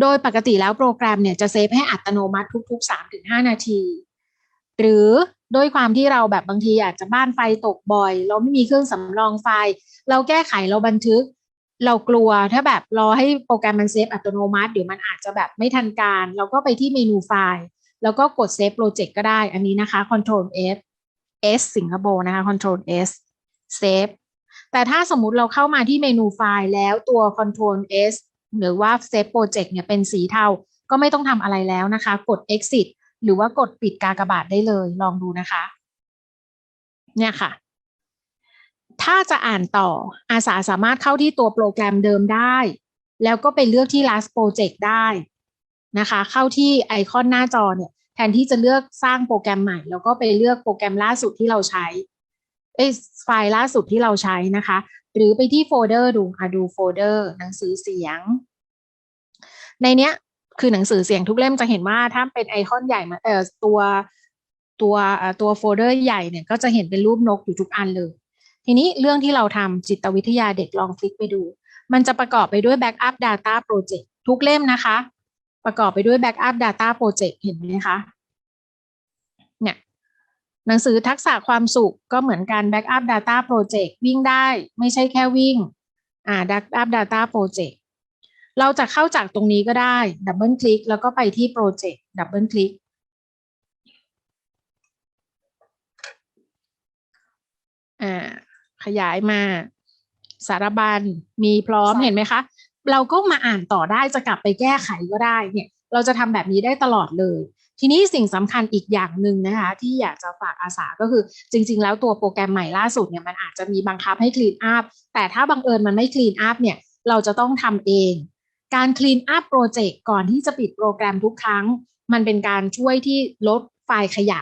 โดยปกติแล้วโปรแกรมเนี่ยจะเซฟให้อัตโนมัติทุกๆ 3-5 นาที หรือด้วยความที่เราแบบบางทีอาจจะบ้านไฟตกบ่อย เราไม่มีเครื่องสำรองไฟเราแก้ไขเราบันทึก เรากลัวถ้าแบบรอให้โปรแกรมมันเซฟอัตโนมัติเดี๋ยวมันอาจจะแบบไม่ทันการ เราก็ไปที่เมนูไฟล์ แล้วก็กดเซฟโปรเจกต์ก็ได้อันนี้นะคะ Control F S สิงคโปร์นะคะ Control S Save แต่ถ้าสมมุติเราเข้ามาที่เมนูไฟล์แล้วตัว Control S หรือว่า Save Project เนี่ยเป็นสีเทา ก็ไม่ต้องทำอะไรแล้วนะคะ กด Exit หรือว่ากดปิดกากบาทได้เลยลองดูนะคะ เนี่ยค่ะ ถ้าจะอ่านต่ออาสาสามารถเข้าที่ตัวโปรแกรมเดิมได้ แล้วก็ไปเลือกที่ last project ได้นะคะ เข้าที่ไอคอนหน้าจอเนี่ย แทนที่จะเลือกสร้างโปรแกรมใหม่ แล้วก็ไปเลือกโปรแกรมล่าสุดที่เราใช้ไฟล์ล่าสุดที่เราใช้นะคะ หรือไปที่โฟลเดอร์ดูอะดูโฟลเดอร์หนังสือเสียง ในเนี้ยคือหนังสือเสียงทุกเล่มจะเห็นว่าถ้าเป็นไอคอนใหญ่มาเอ่อตัวตัวตัวโฟลเดอร์ใหญ่เนี่ยก็จะเห็นเป็นรูปนกอยู่ทุกอันเลย ทีนี้เรื่องที่เราทำจิตวิทยาเด็กลองคลิกไปดู มันจะประกอบไปด้วย Backup Data Project ทุกเล่มนะคะ ประกอบไปด้วย Backup Data Project เห็นไหมคะเนี่ย หนังสือทักษะความสุขก็เหมือนกัน Backup Data Project วิ่งได้ไม่ใช่แค่วิ่งอ่า Backup Data Project เราจะเข้าจากตรงนี้ก็ได้ดับเบิลคลิกแล้วก็ไปที่โปรเจกต์ดับเบิลคลิกอ่าขยายมาสารบัญมีพร้อมเห็นไหมคะ เราก็มาอ่านต่อได้จะกลับไปแก้ไขก็ได้เนี่ย เราจะทำแบบนี้ได้ตลอดเลย ทีนี้สิ่งสำคัญอีกอย่างหนึ่งนะคะ ที่อยากจะฝากอาสาก็คือ จริง ๆ แล้วตัวโปรแกรมใหม่ล่าสุดเนี่ยมันอาจจะมีบังคับให้คลีนอัพแต่ถ้าบังเอิญมันไม่คลีนอัพเนี่ยเราจะต้องทำเอง การ clean up project ก่อนที่จะปิดโปรแกรมทุกครั้ง มันเป็นการช่วยที่ลดไฟล์ขยะ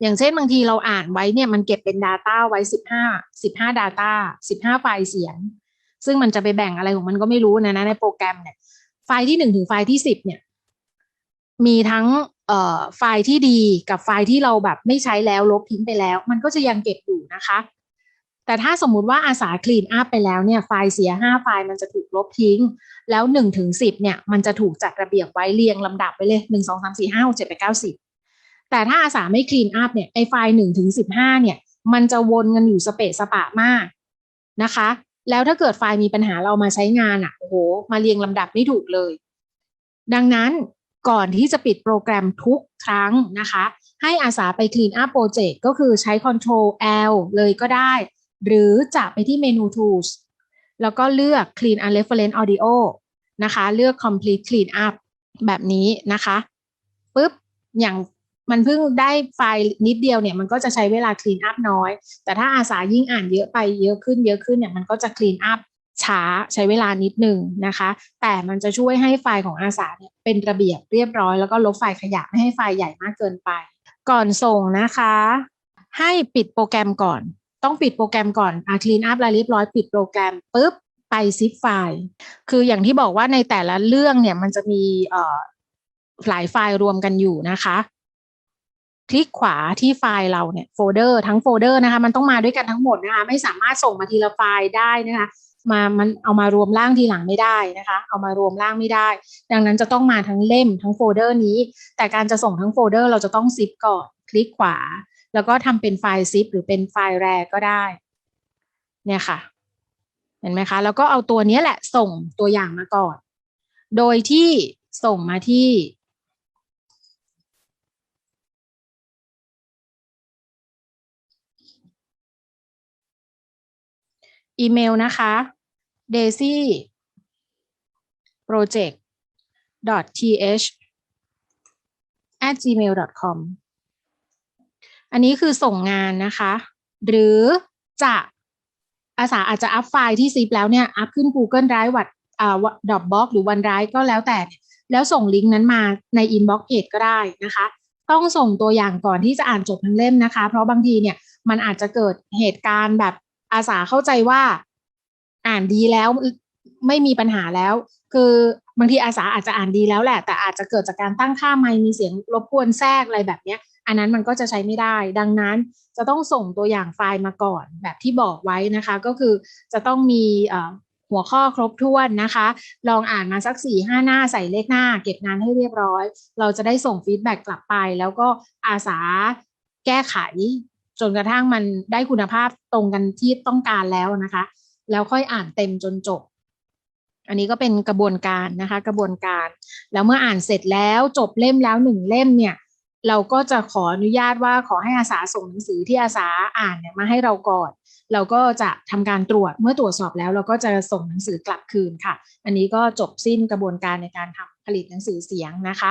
อย่างเช่นบางทีเราอ่านไว้เนี่ยมันเก็บเป็น Data ไว้ 15 15 Data 15 ไฟล์เสียง ซึ่งมันจะไปแบ่งอะไรของมันก็ไม่รู้นะนะในโปรแกรมเนี่ยไฟล์ที่ 1 ถึงไฟล์ที่ 10เนี่ย มีทั้งไฟล์ที่ดีกับไฟล์ที่เราแบบไม่ใช้แล้วลบทิ้งไปแล้ว มันก็จะยังเก็บอยู่นะคะ แต่ถ้าสมมุติว่าอาสาคลีนอัพไปแล้วเนี่ยไฟล์เสีย 5 ไฟล์มันจะถูกลบทิ้ง แล้ว1ถึง10เนี่ยมันจะถูกจัดระเบียบไว้เรียงลำดับไปเลย 1 2 3 4 5 6 7 8 9 10 แต่ถ้าอาสาไม่คลีนอัพเนี่ยไอไฟล์1ถึง15เนี่ยมันจะวนกันอยู่สเปซสปะมากนะคะ แล้วถ้าเกิดไฟล์มีปัญหาเรามาใช้งานอะ่ะโอ้โหมาเรียงลำดับไม่ถูกเลย ดังนั้น ก่อนที่จะปิดโปรแกรมทุกครั้งนะคะ ให้อาสาไป Clean Up Project ก็คือใช้ Control L เลยก็ได้ หรือจะไปที่เมนู Tools แล้วก็เลือก Clean and Reference Audio นะคะ เลือก Complete Clean Up แบบนี้นะคะปุ๊บอย่างมันเพิ่งได้ไฟล์นิดเดียวเนี่ยมันก็จะใช้เวลา Clean Up น้อย แต่ถ้าอาสายิ่งอ่านเยอะไปเยอะขึ้นเยอะขึ้นเนี่ยมันก็จะ Clean Up ช้าใช้เวลานิดหนึ่งนะคะ แต่มันจะช่วยให้ไฟล์ของอาสาเนี่ยเป็นระเบียบเรียบร้อย แล้วก็ลบไฟล์ขยะไม่ให้ไฟล์ใหญ่มากเกินไป ก่อนส่งนะคะ ให้ปิดโปรแกรมก่อน ต้องปิดโปรแกรมก่อนอะคลีนอัพแล้วเรียบร้อยปิดโปรแกรมปุ๊บไปซิปไฟล์ คืออย่างที่บอกว่าในแต่ละเรื่องเนี่ยมันจะมีหลายไฟล์รวมกันอยู่นะคะ คลิกขวาที่ไฟล์เราเนี่ยโฟลเดอร์ทั้งโฟลเดอร์นะคะ มันต้องมาด้วยกันทั้งหมดนะคะ ไม่สามารถส่งมาทีละไฟล์ได้นะคะ มามันเอามารวมร่างทีหลังไม่ได้นะคะ เอามารวมร่างไม่ได้ ดังนั้นจะต้องมาทั้งเล่มทั้งโฟลเดอร์นี้ แต่การจะส่งทั้งโฟลเดอร์เราจะต้องซิปก่อนคลิกขวา แล้วก็ทำเป็นไฟล์ซิปหรือเป็นไฟล์แรก็ได้ เนี่ยค่ะ เห็นไหมคะ แล้วก็เอาตัวนี้แหละส่งตัวอย่างมาก่อน โดยที่ส่งมาที่ อีเมลนะคะ daisy project th at gmail com อันนี้คือส่งงานนะคะ หรือจะอาสาอาจจะอัพไฟล์ที่ซิปแล้วเนี่ย อัพขึ้น Google Drive วัดอ่าดอบบ็อกหรือวันไดร์ก็แล้วแต่ แล้วส่งลิงก์นั้นมาในอินบ็อกเพจก็ได้นะคะ ต้องส่งตัวอย่างก่อนที่จะอ่านจบทั้งเล่มนะคะ เพราะบางทีเนี่ยมันอาจจะเกิดเหตุการณ์แบบ อาสาเข้าใจว่าอ่านดีแล้วไม่มีปัญหาแล้ว คือบางทีอาสาอาจจะอ่านดีแล้วแหละ แต่อาจจะเกิดจากการตั้งค่าไม่มีเสียงรบกวนแทรกอะไรแบบเนี้ย อันนั้นมันก็จะใช้ไม่ได้ ดังนั้นจะต้องส่งตัวอย่างไฟล์มาก่อนแบบที่บอกไว้นะคะ ก็คือจะต้องมีหัวข้อครบถ้วนนะคะ ลองอ่านมาสักสี่ห้าหน้าใส่เลขหน้า เก็บงานให้เรียบร้อย เราจะได้ส่งฟีดแบ็กกลับไป แล้วก็อาสาแก้ไข จนกระทั่งมันได้คุณภาพตรงกันที่ต้องการแล้วนะคะ แล้วค่อยอ่านเต็มจนจบ อันนี้ก็เป็นกระบวนการนะคะ กระบวนการ แล้วเมื่ออ่านเสร็จแล้วจบเล่มแล้วหนึ่งเล่มเนี่ย เราก็จะขออนุญาตว่าขอให้อาสาส่งหนังสือที่อาสาอ่านเนี่ยมาให้เราก่อนเราก็จะทำการตรวจเมื่อตรวจสอบแล้วเราก็จะส่งหนังสือกลับคืนค่ะ อันนี้ก็จบสิ้นกระบวนการในการทำผลิตหนังสือเสียงนะคะ